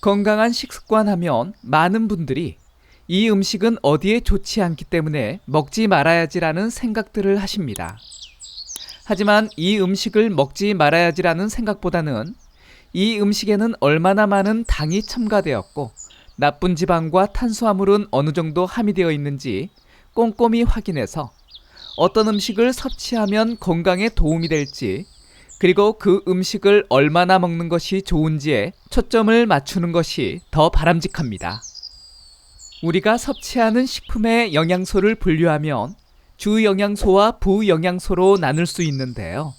건강한 식습관 하면 많은 분들이 이 음식은 어디에 좋지 않기 때문에 먹지 말아야지라는 생각들을 하십니다. 하지만 이 음식을 먹지 말아야지라는 생각보다는 이 음식에는 얼마나 많은 당이 첨가되었고 나쁜 지방과 탄수화물은 어느 정도 함유되어 있는지 꼼꼼히 확인해서 어떤 음식을 섭취하면 건강에 도움이 될지 그리고 그 음식을 얼마나 먹는 것이 좋은지에 초점을 맞추는 것이 더 바람직합니다. 우리가 섭취하는 식품의 영양소를 분류하면 주 영양소와 부 영양소로 나눌 수 있는데요.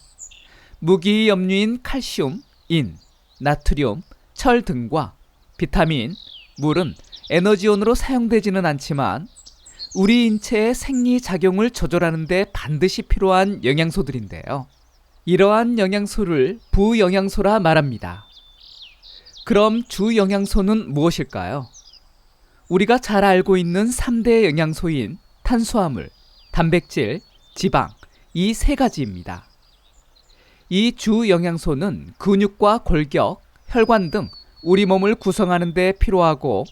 무기 염류인 칼슘, 인, 나트륨, 철 등과 비타민, 물은 에너지원으로 사용되지는 않지만 우리 인체의 생리 작용을 조절하는 데 반드시 필요한 영양소들인데요. 이러한 영양소를 부영양소라 말합니다. 그럼 주 영양소는 무엇일까요? 우리가 잘 알고 있는 3대 영양소인 탄수화물, 단백질, 지방 이 세 가지입니다. 이 주 영양소는 근육과 골격, 혈관 등 우리 몸을 구성하는 데 필요하고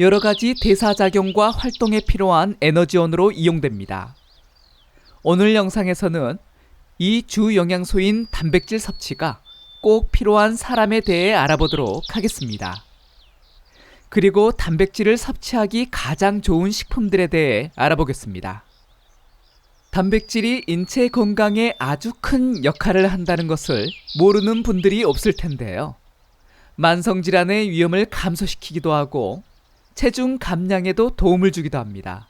여러 가지 대사작용과 활동에 필요한 에너지원으로 이용됩니다. 오늘 영상에서는 이 주 영양소인 단백질 섭취가 꼭 필요한 사람에 대해 알아보도록 하겠습니다. 그리고 단백질을 섭취하기 가장 좋은 식품들에 대해 알아보겠습니다. 단백질이 인체 건강에 아주 큰 역할을 한다는 것을 모르는 분들이 없을 텐데요. 만성질환의 위험을 감소시키기도 하고 체중 감량에도 도움을 주기도 합니다.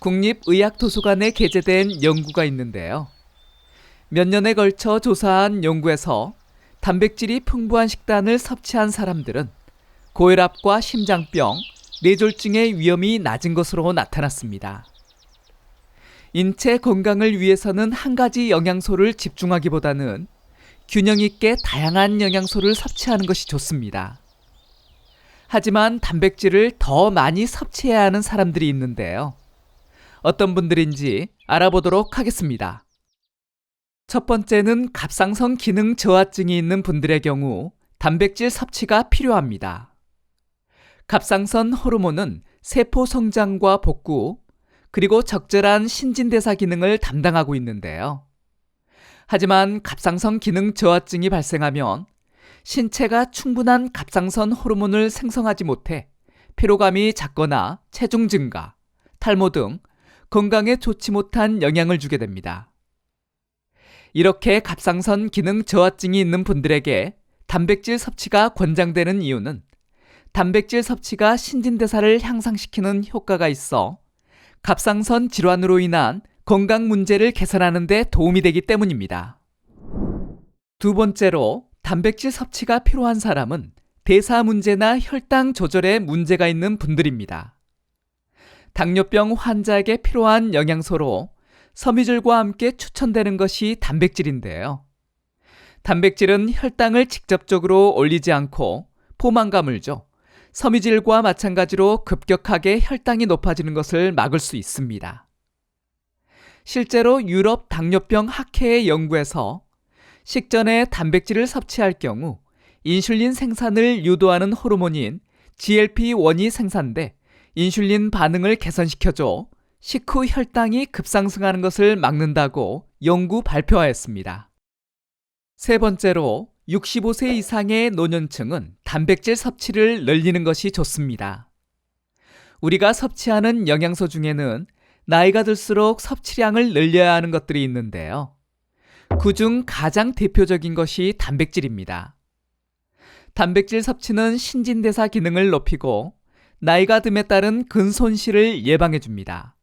국립의학도서관에 게재된 연구가 있는데요. 몇 년에 걸쳐 조사한 연구에서 단백질이 풍부한 식단을 섭취한 사람들은 고혈압과 심장병, 뇌졸중의 위험이 낮은 것으로 나타났습니다. 인체 건강을 위해서는 한 가지 영양소를 집중하기보다는 균형 있게 다양한 영양소를 섭취하는 것이 좋습니다. 하지만 단백질을 더 많이 섭취해야 하는 사람들이 있는데요. 어떤 분들인지 알아보도록 하겠습니다. 첫 번째는 갑상선 기능 저하증이 있는 분들의 경우 단백질 섭취가 필요합니다. 갑상선 호르몬은 세포 성장과 복구, 그리고 적절한 신진대사 기능을 담당하고 있는데요. 하지만 갑상선 기능 저하증이 발생하면 신체가 충분한 갑상선 호르몬을 생성하지 못해 피로감이 작거나 체중 증가, 탈모 등 건강에 좋지 못한 영향을 주게 됩니다. 이렇게 갑상선 기능 저하증이 있는 분들에게 단백질 섭취가 권장되는 이유는 단백질 섭취가 신진대사를 향상시키는 효과가 있어 갑상선 질환으로 인한 건강 문제를 개선하는 데 도움이 되기 때문입니다. 두 번째로 단백질 섭취가 필요한 사람은 대사 문제나 혈당 조절에 문제가 있는 분들입니다. 당뇨병 환자에게 필요한 영양소로 섬유질과 함께 추천되는 것이 단백질인데요. 단백질은 혈당을 직접적으로 올리지 않고 포만감을 줘 섬유질과 마찬가지로 급격하게 혈당이 높아지는 것을 막을 수 있습니다. 실제로 유럽 당뇨병 학회의 연구에서 식전에 단백질을 섭취할 경우 인슐린 생산을 유도하는 호르몬인 GLP-1이 생산돼 인슐린 반응을 개선시켜줘 식후 혈당이 급상승하는 것을 막는다고 연구 발표하였습니다. 세 번째로 65세 이상의 노년층은 단백질 섭취를 늘리는 것이 좋습니다. 우리가 섭취하는 영양소 중에는 나이가 들수록 섭취량을 늘려야 하는 것들이 있는데요. 그중 가장 대표적인 것이 단백질입니다. 단백질 섭취는 신진대사 기능을 높이고 나이가 듦에 따른 근손실을 예방해 줍니다.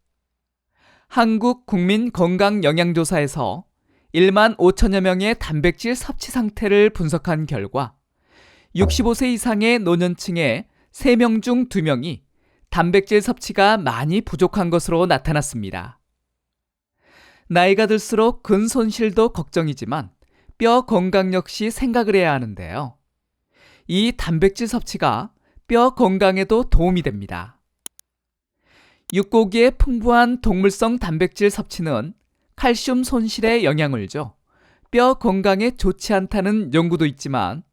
한국 국민건강영양조사에서 1만 5천여 명의 단백질 섭취 상태를 분석한 결과 65세 이상의 노년층의 3명 중 2명이 단백질 섭취가 많이 부족한 것으로 나타났습니다. 나이가 들수록 근 손실도 걱정이지만 뼈 건강 역시 생각을 해야 하는데요. 이 단백질 섭취가 뼈 건강에도 도움이 됩니다. 육고기의 풍부한 동물성 단백질 섭취는 칼슘 손실에 영향을 줘 뼈 건강에 좋지 않다는 연구도 있지만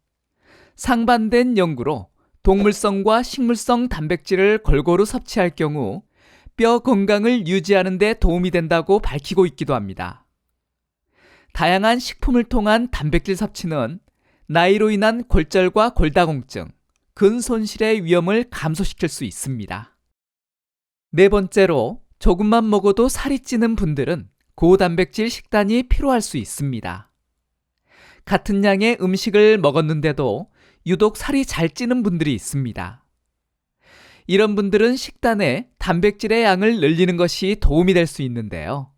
상반된 연구로 동물성과 식물성 단백질을 골고루 섭취할 경우 뼈 건강을 유지하는 데 도움이 된다고 밝히고 있기도 합니다. 다양한 식품을 통한 단백질 섭취는 나이로 인한 골절과 골다공증, 근손실의 위험을 감소시킬 수 있습니다. 네 번째로 조금만 먹어도 살이 찌는 분들은 고단백질 식단이 필요할 수 있습니다. 같은 양의 음식을 먹었는데도 유독 살이 잘 찌는 분들이 있습니다. 이런 분들은 식단에 단백질의 양을 늘리는 것이 도움이 될 수 있는데요.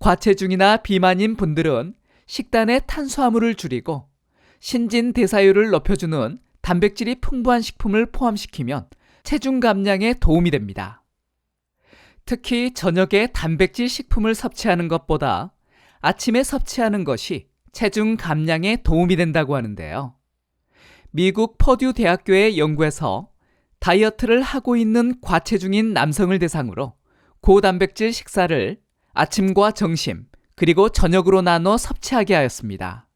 과체중이나 비만인 분들은 식단에 탄수화물을 줄이고 신진 대사율을 높여주는 단백질이 풍부한 식품을 포함시키면 체중 감량에 도움이 됩니다. 특히 저녁에 단백질 식품을 섭취하는 것보다 아침에 섭취하는 것이 체중 감량에 도움이 된다고 하는데요. 미국 퍼듀 대학교의 연구에서 다이어트를 하고 있는 과체중인 남성을 대상으로 고단백질 식사를 아침과 점심, 그리고 저녁으로 나눠 섭취하게 하였습니다.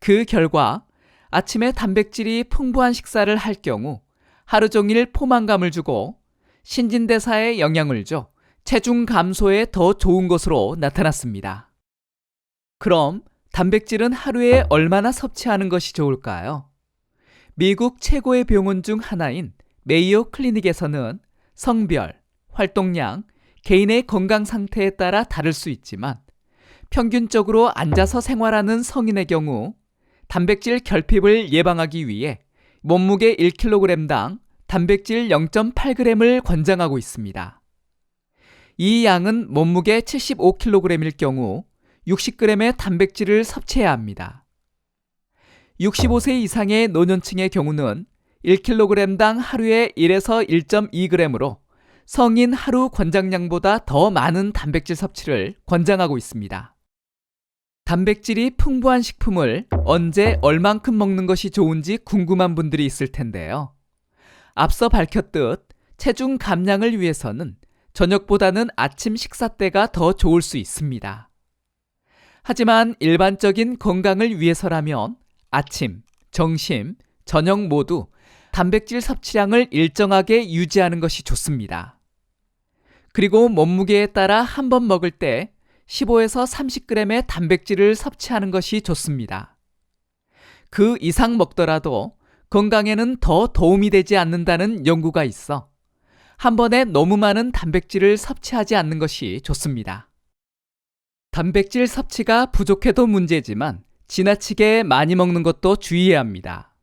그 결과 아침에 단백질이 풍부한 식사를 할 경우 하루 종일 포만감을 주고 신진대사에 영향을 줘 체중 감소에 더 좋은 것으로 나타났습니다. 그럼 단백질은 하루에 얼마나 섭취하는 것이 좋을까요? 미국 최고의 병원 중 하나인 메이오 클리닉에서는 성별, 활동량, 개인의 건강 상태에 따라 다를 수 있지만 평균적으로 앉아서 생활하는 성인의 경우 단백질 결핍을 예방하기 위해 몸무게 1kg당 단백질 0.8g을 권장하고 있습니다. 이 양은 몸무게 75kg일 경우 60g의 단백질을 섭취해야 합니다. 65세 이상의 노년층의 경우는 1kg당 하루에 1에서 1.2g으로 성인 하루 권장량보다 더 많은 단백질 섭취를 권장하고 있습니다. 단백질이 풍부한 식품을 언제 얼만큼 먹는 것이 좋은지 궁금한 분들이 있을 텐데요. 앞서 밝혔듯 체중 감량을 위해서는 저녁보다는 아침 식사 때가 더 좋을 수 있습니다. 하지만 일반적인 건강을 위해서라면 아침, 점심, 저녁 모두 단백질 섭취량을 일정하게 유지하는 것이 좋습니다. 그리고 몸무게에 따라 한 번 먹을 때 15에서 30g의 단백질을 섭취하는 것이 좋습니다. 그 이상 먹더라도 건강에는 더 도움이 되지 않는다는 연구가 있어 한 번에 너무 많은 단백질을 섭취하지 않는 것이 좋습니다. 단백질 섭취가 부족해도 문제지만 지나치게 많이 먹는 것도 주의해야 합니다.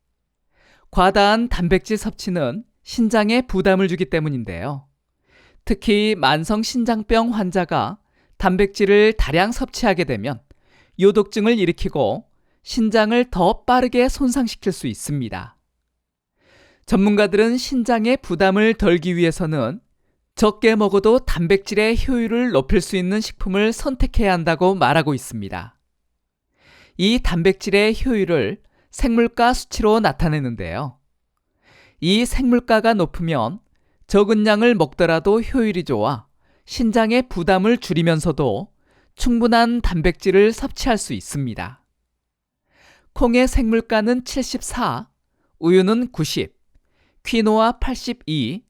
과다한 단백질 섭취는 신장에 부담을 주기 때문인데요. 특히 만성 신장병 환자가 단백질을 다량 섭취하게 되면 요독증을 일으키고 신장을 더 빠르게 손상시킬 수 있습니다. 전문가들은 신장의 부담을 덜기 위해서는 적게 먹어도 단백질의 효율을 높일 수 있는 식품을 선택해야 한다고 말하고 있습니다. 이 단백질의 효율을 생물가 수치로 나타내는데요. 이 생물가가 높으면 적은 양을 먹더라도 효율이 좋아 신장의 부담을 줄이면서도 충분한 단백질을 섭취할 수 있습니다. 콩의 생물가는 74, 우유는 90, 퀴노아 82,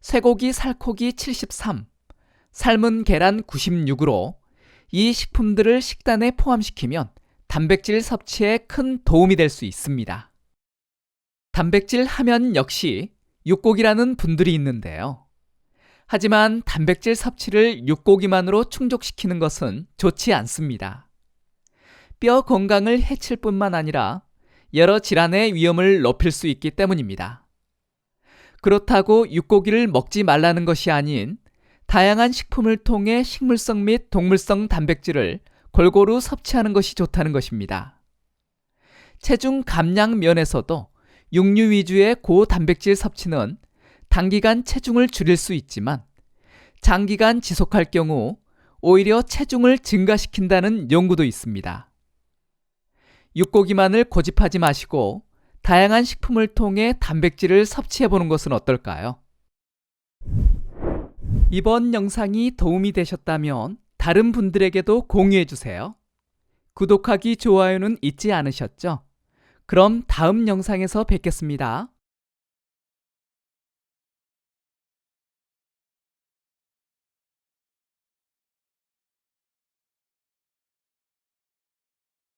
쇠고기 살코기 73, 삶은 계란 96으로 이 식품들을 식단에 포함시키면 단백질 섭취에 큰 도움이 될 수 있습니다. 단백질 하면 역시 육고기라는 분들이 있는데요. 하지만 단백질 섭취를 육고기만으로 충족시키는 것은 좋지 않습니다. 뼈 건강을 해칠 뿐만 아니라 여러 질환의 위험을 높일 수 있기 때문입니다. 그렇다고 육고기를 먹지 말라는 것이 아닌 다양한 식품을 통해 식물성 및 동물성 단백질을 골고루 섭취하는 것이 좋다는 것입니다. 체중 감량 면에서도 육류 위주의 고단백질 섭취는 단기간 체중을 줄일 수 있지만 장기간 지속할 경우 오히려 체중을 증가시킨다는 연구도 있습니다. 육고기만을 고집하지 마시고 다양한 식품을 통해 단백질을 섭취해 보는 것은 어떨까요? 이번 영상이 도움이 되셨다면 다른 분들에게도 공유해 주세요. 구독하기, 좋아요는 잊지 않으셨죠? 그럼 다음 영상에서 뵙겠습니다.